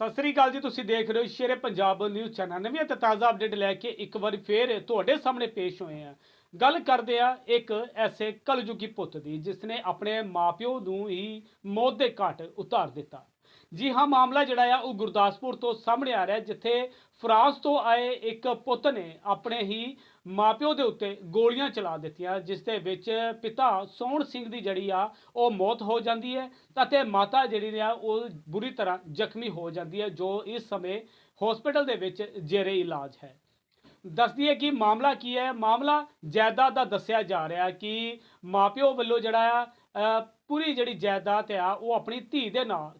ਸਤਿ ਸ੍ਰੀ ਅਕਾਲ ਜੀ, ਤੁਸੀਂ ਦੇਖ ਰਹੇ ਹੋ ਸ਼ੇਰੇ ਪੰਜਾਬ ਨਿਊਜ਼ ਚੈਨਲ। ਨਵੀਂ ਅਤੇ ਤਾਜ਼ਾ ਅਪਡੇਟ ਲੈ ਕੇ ਇੱਕ ਵਾਰੀ ਫੇਰ ਤੁਹਾਡੇ ਸਾਹਮਣੇ ਪੇਸ਼ ਹੋਏ ਆ ਗੱਲ ਕਰਦੇ ਆ ਇੱਕ ਐਸੇ ਕਲਯੁਗੀ ਪੁੱਤ ਦੀ ਜਿਸ ਨੇ ਆਪਣੇ ਮਾਪਿਓ ਨੂੰ ਹੀ ਮੌਤ ਦੇ ਘਾਟ ਉਤਾਰ ਦਿੱਤਾ। ਜੀ ਹਾਂ, ਮਾਮਲਾ ਜਿਹੜਾ ਆ, ਉਹ ਗੁਰਦਾਸਪੁਰ ਤੋਂ ਸਾਹਮਣੇ ਆ ਰਿਹਾ ਜਿੱਥੇ ਫਰਾਂਸ ਤੋਂ ਆਏ ਇੱਕ ਪੁੱਤ ਨੇ ਆਪਣੇ ਹੀ ਮਾਪਿਓ ਦੇ ਉੱਤੇ ਗੋਲੀਆਂ ਚਲਾ ਦਿੱਤੀਆਂ, ਜਿਸ ਦੇ ਵਿੱਚ ਪਿਤਾ ਸੋਹਣ ਸਿੰਘ ਦੀ ਜਿਹੜੀ ਆ, ਉਹ ਮੌਤ ਹੋ ਜਾਂਦੀ ਹੈ ਅਤੇ ਮਾਤਾ ਜਿਹੜੀ ਆ, ਉਹ ਬੁਰੀ ਤਰ੍ਹਾਂ ਜ਼ਖਮੀ ਹੋ ਜਾਂਦੀ ਹੈ, ਜੋ ਇਸ ਸਮੇਂ ਹਸਪੀਟਲ ਦੇ ਵਿੱਚ ਜੇਰੇ ਇਲਾਜ ਹੈ। ਦੱਸਦੀ ਹੈ ਕਿ ਮਾਮਲਾ ਕੀ ਹੈ? ਮਾਮਲਾ ਜਾਇਦਾਦ ਦਾ ਦੱਸਿਆ ਜਾ ਰਿਹਾ ਹੈ ਕਿ ਮਾਪਿਓ ਵੱਲੋਂ ਜਿਹੜਾ ਆ ਪੂਰੀ ਜਿਹੜੀ ਜਾਇਦਾਦ ਆ, ਉਹ ਆਪਣੀ ਧੀ ਦੇ ਨਾਲ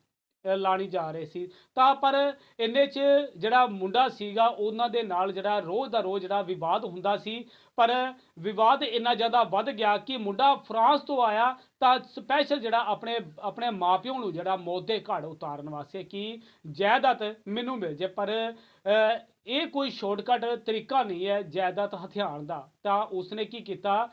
ਲਾਣੀ ਜਾ ਰਹੇ ਸੀ। ਤਾਂ ਪਰ ਇੰਨੇ ਚ ਜਿਹੜਾ ਮੁੰਡਾ ਸੀਗਾ, ਉਹਨਾਂ ਦੇ ਨਾਲ ਜਿਹੜਾ ਰੋਜ਼ ਦਾ ਰੋਜ਼ ਜਿਹੜਾ ਵਿਵਾਦ ਹੁੰਦਾ ਸੀ। ਪਰ ਵਿਵਾਦ ਇੰਨਾ ਜ਼ਿਆਦਾ ਵੱਧ ਗਿਆ ਕਿ ਮੁੰਡਾ ਫਰਾਂਸ ਤੋਂ ਆਇਆ ਤਾਂ ਸਪੈਸ਼ਲ ਜਿਹੜਾ ਆਪਣੇ ਆਪਣੇ ਮਾਪਿਓ ਨੂੰ ਜਿਹੜਾ ਮੌਤ ਦੇ ਘਾਟ ਉਤਾਰਨ ਵਾਸਤੇ ਕਿ ਜਾਇਦਾਦ ਮੈਨੂੰ ਮਿਲ ਜੇ, ਪਰ ਇਹ ਕੋਈ ਸ਼ਾਰਟਕਟ ਤਰੀਕਾ ਨਹੀਂ ਹੈ ਜਾਇਦਾਦ ਹਥਿਆਣ ਦਾ। ਤਾਂ ਉਸਨੇ ਕੀ ਕੀਤਾ?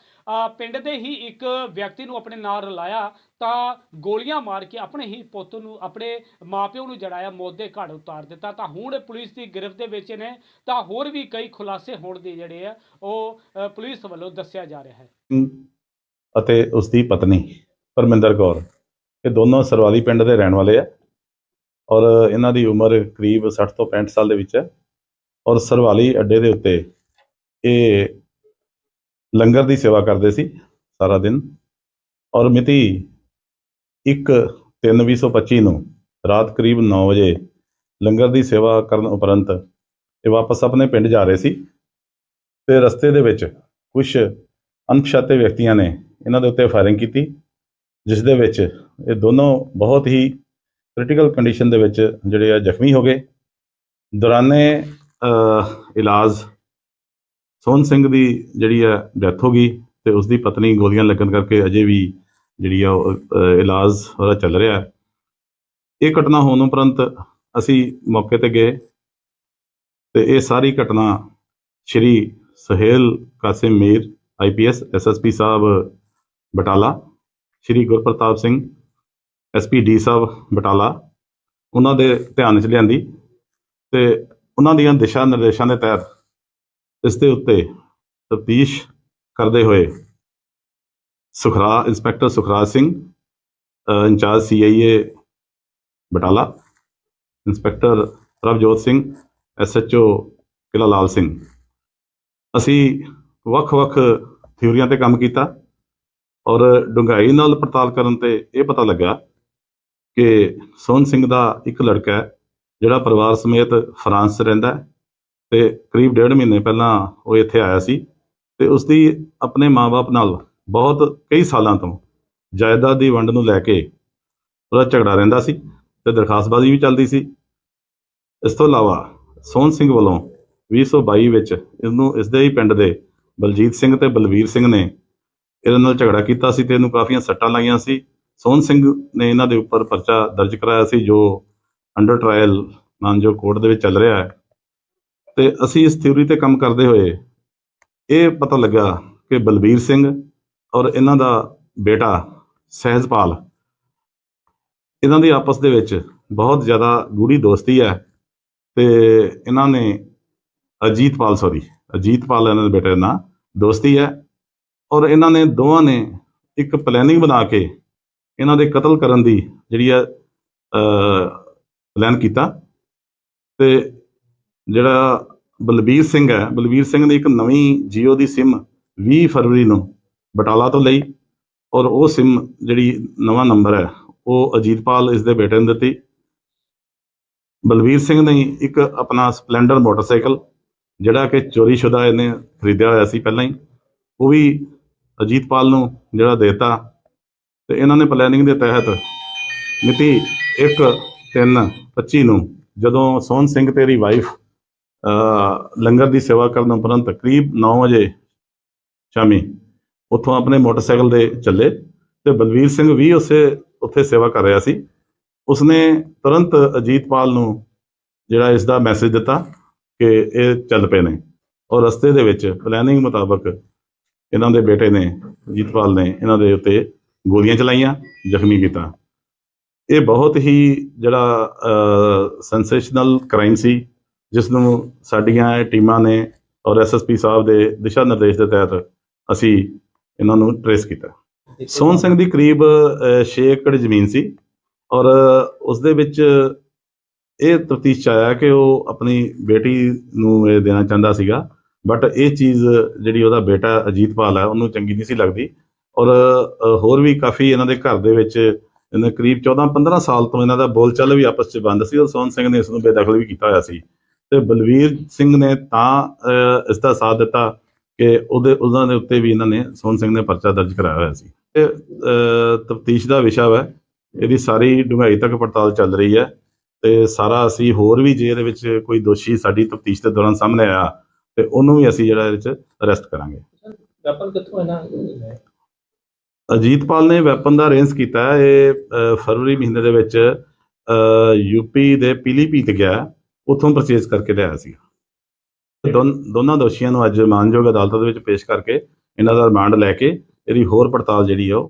ਪਿੰਡ ਦੇ ਹੀ ਇੱਕ ਵਿਅਕਤੀ ਨੂੰ ਆਪਣੇ ਨਾਲ ਰਲਾਇਆ, ਤਾਂ ਗੋਲੀਆਂ ਮਾਰ ਕੇ ਆਪਣੇ ਹੀ ਪੁੱਤ ਨੂੰ, ਆਪਣੇ ਮਾਪਿਓ ਨੂੰ ਜੜਾਇਆ ਮੌਤ ਦੇ ਘਾਟ ਉਤਾਰ ਦਿੱਤਾ। ਤਾਂ ਹੁਣ ਪੁਲਿਸ ਦੀ ਗ੍ਰਿਫਤ ਦੇ ਵਿੱਚ ਨੇ, ਤਾਂ ਹੋਰ ਵੀ ਕਈ ਖੁਲਾਸੇ ਹੋਣ ਦੇ ਜਿਹੜੇ ਆ, ਉਹ ਪੁਲਿਸ ਵੱਲੋਂ ਦੱਸਿਆ ਜਾ ਰਿਹਾ ਹੈ। ਅਤੇ ਉਸ ਦੀ ਪਤਨੀ ਪਰਮਿੰਦਰ ਕੌਰ। ਇਹ ਦੋਨੋਂ ਸਰਵਾਲੀ ਪਿੰਡ ਦੇ ਰਹਿਣ ਵਾਲੇ ਆ ਔਰ ਇਹਨਾਂ ਦੀ ਉਮਰ ਕਰੀਬ 60 ਤੋਂ 65 ਸਾਲ ਦੇ ਵਿੱਚ ਹੈ ਔਰ ਸਰਵਾਲੀ ਅੱਡੇ ਦੇ ਉੱਤੇ ਇਹ ਲੰਗਰ ਦੀ ਸੇਵਾ ਕਰਦੇ ਸੀ ਸਾਰਾ ਦਿਨ ਔਰ ਮਿਤੀ 1/3/2025 ਨੂੰ ਰਾਤ ਕਰੀਬ 9 ਵਜੇ ਲੰਗਰ ਦੀ ਸੇਵਾ ਕਰਨ ਉਪਰੰਤ ਇਹ ਵਾਪਸ ਆਪਣੇ ਪਿੰਡ ਜਾ ਰਹੇ ਸੀ ਤੇ ਰਸਤੇ ਦੇ ਵਿੱਚ ਕੁਝ ਅਣਪਛਾਤੇ ਵਿਅਕਤੀਆਂ ਨੇ ਇਹਨਾਂ ਦੇ ਉੱਤੇ ਫਾਇਰਿੰਗ ਕੀਤੀ ਜਿਸ ਦੇ ਵਿੱਚ ਇਹ ਦੋਨੋਂ ਬਹੁਤ ਹੀ ਕ੍ਰਿਟੀਕਲ ਕੰਡੀਸ਼ਨ ਦੇ ਵਿੱਚ ਜਿਹੜੇ ਆ ਜ਼ਖਮੀ ਹੋ ਗਏ। ਦੌਰਾਨੇ ਇਲਾਜ ਸੋਹਣ ਸਿੰਘ ਦੀ ਜਿਹੜੀ ਆ ਡੈਥ ਹੋ ਗਈ ਤੇ ਉਸ ਦੀ ਪਤਨੀ ਗੋਲੀਆਂ ਲੱਗਣ ਕਰਕੇ ਅਜੇ ਵੀ ਜਿਹੜੀ ਆ ਉਹ, ਇਲਾਜ ਉਹਦਾ ਚੱਲ ਰਿਹਾ। ਇਹ ਘਟਨਾ ਹੋਣ ਉਪਰੰਤ ਅਸੀਂ ਮੌਕੇ ਤੇ ਗਏ ਤੇ ਇਹ ਸਾਰੀ ਘਟਨਾ ਸ਼੍ਰੀ ਸੁਹੇਲ ਕਾਸਿਮ ਮੀਰ ਆਈਪੀਐਸ ਐਸਐਸਪੀ ਸਾਹਿਬ ਬਟਾਲਾ ਸ਼੍ਰੀ ਗੁਰਪ੍ਰਤਾਪ ਸਿੰਘ ਐਸਪੀ ਡੀ ਸਾਹਿਬ ਬਟਾਲਾ ਉਹਨਾਂ ਦੇ ਧਿਆਨ 'ਚ ਲਿਆਂਦੀ ਤੇ ਉਹਨਾਂ ਦੀਆਂ ਦਿਸ਼ਾ ਨਿਰਦੇਸ਼ਾਂ ਦੇ ਤਹਿਤ ਇਸ ਦੇ ਉੱਤੇ ਤਫਤੀਸ਼ ਕਰਦੇ ਹੋਏ ਸੁਖਰਾ ਇੰਸਪੈਕਟਰ ਸੁਖਰਾਜ ਸਿੰਘ ਅ, incharge CIA Batala inspector Prabhjot Singh SHO Qila Lal Singh. ਅਸੀਂ ਵੱਖ-ਵੱਖ ਥਿਊਰੀਆਂ ਤੇ ਕੰਮ ਕੀਤਾ। ਔਰ ਡੂੰਘਾਈ ਨਾਲ ਪੜਤਾਲ ਕਰਨ ਤੇ ਇਹ ਪਤਾ ਲੱਗਾ ਕਿ ਸੋਹਣ ਸਿੰਘ ਦਾ ਇੱਕ ਲੜਕਾ ਹੈ, ਜਿਹੜਾ ਪਰਿਵਾਰ ਸਮੇਤ ਫਰਾਂਸ 'ਚ ਰਹਿੰਦਾ ਹੈ ਤੇ ਕਰੀਬ ਡੇਢ ਮਹੀਨੇ ਪਹਿਲਾਂ ਉਹ ਇੱਥੇ ਆਇਆ ਸੀ ਤੇ ਉਸ ਦੀ ਆਪਣੇ ਮਾਪੇ ਨਾਲ ਬਹੁਤ ਕਈ ਸਾਲਾਂ ਤੋਂ ਜਾਇਦਾਦ ਦੀ ਵੰਡ ਨੂੰ ਲੈ ਕੇ ਉਹਦਾ ਝਗੜਾ ਰਹਿੰਦਾ ਸੀ ਤੇ ਦਰਖਾਸਤਬਾਜ਼ੀ ਵੀ ਚੱਲਦੀ ਸੀ। ਇਸ ਤੋਂ ਇਲਾਵਾ ਸੋਹਣ ਸਿੰਘ ਵੱਲੋਂ 2022 ਵਿੱਚ ਇਹਨੂੰ ਇਸ ਦੇ ਹੀ ਪਿੰਡ ਦੇ ਬਲਜੀਤ ਸਿੰਘ ਤੇ ਬਲਵੀਰ ਸਿੰਘ ਨੇ ਇਹਦੇ ਨਾਲ ਝਗੜਾ ਕੀਤਾ ਸੀ ਤੇ ਇਹਨੂੰ ਕਾਫੀਆਂ ਸੱਟਾਂ ਲਾਈਆਂ ਸੀ। ਸੋਹਣ ਸਿੰਘ ਨੇ ਇਹਨਾਂ ਦੇ ਉੱਪਰ ਪਰਚਾ ਦਰਜ ਕਰਾਇਆ ਸੀ, ਜੋ ਅੰਡਰ ਟ੍ਰਾਇਲ ਮਾਨਜੋ ਕੋਰਟ ਦੇ ਵਿੱਚ ਚੱਲ ਰਿਹਾ ਹੈ। ਤੇ ਅਸੀਂ ਇਸ ਥਿਊਰੀ ਤੇ ਕੰਮ ਕਰਦੇ ਹੋਏ ਇਹ ਪਤਾ ਲੱਗਾ ਕਿ ਬਲਬੀਰ ਸਿੰਘ ਔਰ ਇਹਨਾਂ ਦਾ ਬੇਟਾ ਸਹਿਜਪਾਲ, ਇਹਨਾਂ ਦੀ ਆਪਸ ਦੇ ਵਿੱਚ ਬਹੁਤ ਜ਼ਿਆਦਾ ਗੂੜੀ ਦੋਸਤੀ ਹੈ ਤੇ ਇਹਨਾਂ ਨੇ ਅਜੀਤਪਾਲ ਸੌਰੀ ਅਜੀਤਪਾਲ ਇਹਨਾਂ ਦੇ ਬੇਟੇ ਦਾ ਨਾਂ, ਦੋਸਤੀ ਹੈ। ਔਰ ਇਹਨਾਂ ਨੇ ਦੋਵਾਂ ਨੇ ਇੱਕ ਪਲੈਨਿੰਗ ਬਣਾ ਕੇ ਇਹਨਾਂ ਦੇ ਕਤਲ ਕਰਨ ਦੀ ਜਿਹੜੀ ਹੈ ਪਲਾਨ ਕੀਤਾ। ਤੇ ਜਿਹੜਾ ਬਲਬੀਰ ਸਿੰਘ ਹੈ, ਬਲਬੀਰ ਸਿੰਘ ਨੇ ਇੱਕ ਨਵੀਂ ਜੀਓ ਦੀ SIM 20 ਫਰਵਰੀ ਨੂੰ ਬਟਾਲਾ ਤੋਂ ਲਈ ਔਰ ਉਹ SIM ਜਿਹੜੀ ਨਵਾਂ ਨੰਬਰ ਹੈ, ਉਹ ਅਜੀਤਪਾਲ ਇਸ ਦੇ ਬੇਟੇ ਨੂੰ ਦਿੱਤੀ। ਬਲਬੀਰ ਸਿੰਘ ਨੇ ਇੱਕ ਆਪਣਾ ਸਪਲੈਂਡਰ ਮੋਟਰਸਾਈਕਲ, ਜਿਹੜਾ ਕਿ ਚੋਰੀ ਸ਼ੁਦਾ ਇਹਨੇ ਖਰੀਦਿਆ ਹੋਇਆ ਸੀ ਪਹਿਲਾਂ ਹੀ, ਉਹ ਵੀ ਅਜੀਤਪਾਲ ਨੂੰ ਜਿਹੜਾ ਦੇਤਾ ਤੇ ਇਹਨਾਂ ਨੇ ਪਲੈਨਿੰਗ ਦੇ ਤਹਿਤ ਮਿਤੀ 1/3/25 ਨੂੰ ਜਦੋਂ ਸੋਹਣ ਸਿੰਘ ਤੇਰੀ ਵਾਈਫ ਲੰਗਰ ਦੀ ਸੇਵਾ ਕਰਨ ਉਪਰੰਤ ਕਰੀਬ 9 ਵਜੇ ਸ਼ਾਮੀ ਉੱਥੋਂ ਆਪਣੇ ਮੋਟਰਸਾਈਕਲ ਦੇ ਚੱਲੇ ਤੇ ਬਲਵੀਰ ਸਿੰਘ ਵੀ ਉਸੇ, ਉੱਥੇ ਸੇਵਾ ਕਰ ਰਿਹਾ ਸੀ। ਉਸਨੇ ਤੁਰੰਤ ਅਜੀਤਪਾਲ ਨੂੰ ਜਿਹੜਾ ਇਸ ਦਾ ਮੈਸੇਜ ਦਿੱਤਾ ਕਿ ਇਹ ਚੱਲ ਪਏ ਨੇ। ਔਰ ਰਸਤੇ ਦੇ ਵਿੱਚ ਪਲੈਨਿੰਗ ਮੁਤਾਬਕ ਇਹਨਾਂ ਦੇ ਬੇਟੇ ਨੇ ਅਜੀਤਪਾਲ ਨੇ ਇਹਨਾਂ ਦੇ ਉੱਤੇ ਗੋਲੀਆਂ ਚਲਾਈਆਂ, ਜ਼ਖਮੀ ਕੀਤਾ। ਇਹ ਬਹੁਤ ਹੀ ਜਿਹੜਾ ਸੈਂਸੇਸ਼ਨਲ ਕ੍ਰਾਈਮ ਸੀ ਜਿਸ ਨੂੰ ਸਾਡੀਆਂ ਟੀਮਾਂ ਨੇ ਔਰ ਐਸਐਸਪੀ ਸਾਹਿਬ ਦੇ ਦਿਸ਼ਾ ਨਿਰਦੇਸ਼ ਦੇ ਤਹਿਤ ਅਸੀਂ ਇਹਨਾਂ ਨੂੰ ਟਰੇਸ ਕੀਤਾ। ਸੋਹਣ ਸਿੰਘ ਦੀ ਕਰੀਬ 6 ਏਕੜ ਜ਼ਮੀਨ ਸੀ ਔਰ ਉਸ ਦੇ ਵਿੱਚ ਇਹ ਤਫਤੀਸ਼ ਆਇਆ ਕਿ ਉਹ ਆਪਣੀ ਬੇਟੀ ਨੂੰ ਇਹ ਦੇਣਾ ਚਾਹੁੰਦਾ ਸੀਗਾ ਬਟ ਇਹ ਚੀਜ਼ ਜਿਹੜੀ ਉਹਦਾ ਬੇਟਾ ਅਜੀਤਪਾਲ ਹੈ ਉਹਨੂੰ ਚੰਗੀ ਨਹੀਂ ਸੀ ਲੱਗਦੀ। ਔਰ ਹੋਰ ਵੀ ਕਾਫੀ ਇਹਨਾਂ ਦੇ ਘਰ ਦੇ ਵਿੱਚ ਇਹਨਾਂ ਕਰੀਬ 14 15 ਸਾਲ ਤੋਂ ਇਹਨਾਂ ਦਾ ਬੋਲਚਾਲ ਵੀ ਆਪਸ 'ਚ ਬੰਦ ਸੀ। ਔਰ ਸੋਹਣ ਸਿੰਘ ਨੇ ਇਸ ਨੂੰ ਬੇਦਖਲ ਵੀ ਕੀਤਾ ਹੋਇਆ ਸੀ। ਤੇ ਬਲਵੀਰ ਸਿੰਘ ਨੇ ਤਾਂ ਅ, ਇਸ ਦਾ ਸਾਥ ਦਿੱਤਾ ਕਿ ਉਹਦੇ ਉਹਨਾਂ ਦੇ ਉੱਤੇ ਵੀ ਇਹਨਾਂ ਨੇ ਸੋਹਣ ਸਿੰਘ ਨੇ ਪਰਚਾ ਦਰਜ ਕਰਾਇਆ ਹੋਇਆ ਸੀ। ਇਹ ਤਫਤੀਸ਼ ਦਾ ਵਿਸ਼ਾ ਹੈ ਇਹਦੀ ਸਾਰੀ ਡੂੰਘਾਈ ਤੱਕ ਪੜਤਾਲ ਚੱਲ ਰਹੀ ਹੈ। ਤੇ ਸਾਰਾ ਅਸੀਂ ਹੋਰ ਵੀ ਜੇ ਇਹਦੇ ਵਿੱਚ ਕੋਈ ਦੋਸ਼ੀ ਸਾਡੀ ਤਫਤੀਸ਼ ਦੇ ਦੌਰਾਨ ਸਾਹਮਣੇ ਆਇਆ ਤੇ ਉਹਨੂੰ ਵੀ ਅਸੀਂ ਜਿਹੜਾ ਇਹਦੇ ਵਿੱਚ ਅਰੈਸਟ ਕਰਾਂਗੇ। ਵੈਪਨ ਕਿੱਥੋਂ ਇਹਨਾਂ ਅਜੀਤਪਾਲ ਨੇ ਵੈਪਨ ਦਾ ਅਰੇਂਜ ਕੀਤਾ ਹੈ। ਇਹ ਫਰਵਰੀ ਮਹੀਨੇ ਦੇ ਵਿੱਚ ਯੂਪੀ ਦੇ ਪੀਲੀਭੀਤ ਗਿਆ ਉੱਥੋਂ ਪਰਚੇਜ਼ ਕਰਕੇ ਲਿਆਇਆ ਸੀ ਦੋਨ- ਦੋਨਾਂ ਦੋਸ਼ੀਆਂ ਨੂੰ ਅੱਜ ਮਾਨਯੋਗ ਅਦਾਲਤ ਦੇ ਵਿੱਚ ਪੇਸ਼ ਕਰਕੇ ਇਹਨਾਂ ਦਾ ਰਿਮਾਂਡ ਲੈ ਕੇ ਇਹਦੀ ਹੋਰ ਪੜਤਾਲ ਜਿਹੜੀ ਹੈ ਉਹ